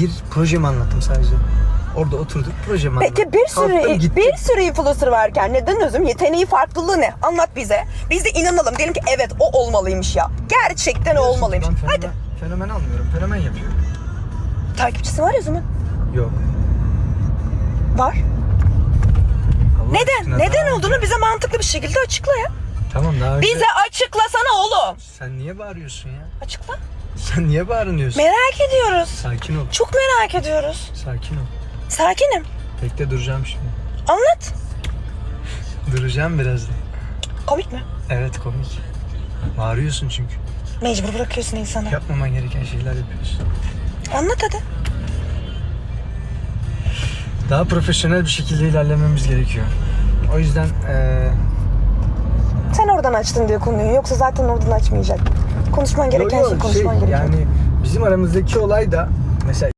bir projemi anlattım sadece. Orada oturduk projemi anlattım. Peki bir sürü Kalktım, gittim. bir sürü influencer varken neden özüm yeteneği farklılığı ne? Anlat bize. Biz de inanalım. Diyelim ki evet o olmalıymış ya. Gerçekten o olmalıymış. Ben fenomen, Hadi. fenomen almıyorum. Fenomen yapıyorum. Takipçisi var ya Özüm'ün. Yok. Var. Allah Neden? aşkına Neden daha olduğunu bize mantıklı bir şekilde açıkla ya. Tamam daha önce... Bize açıklasana oğlum. Sen niye bağırıyorsun ya? Açıkla. Sen niye bağırıyorsun? Merak ediyoruz. Sakin ol. Çok merak ediyoruz. Sakin ol. Sakinim. Bekle duracağım şimdi. Anlat. Duracağım birazdan. Komik mi? Evet komik. Bağırıyorsun çünkü. Mecbur bırakıyorsun insanı. Yapmaman gereken şeyler yapıyorsun. Anlat hadi. Daha profesyonel bir şekilde ilerlememiz gerekiyor. O yüzden Sen oradan açtın diye konuyu. Yoksa zaten oradan açmayacak. Konuşman gereken yo, yo, şey konuşman şey. Yani bizim aramızdaki olay da mesela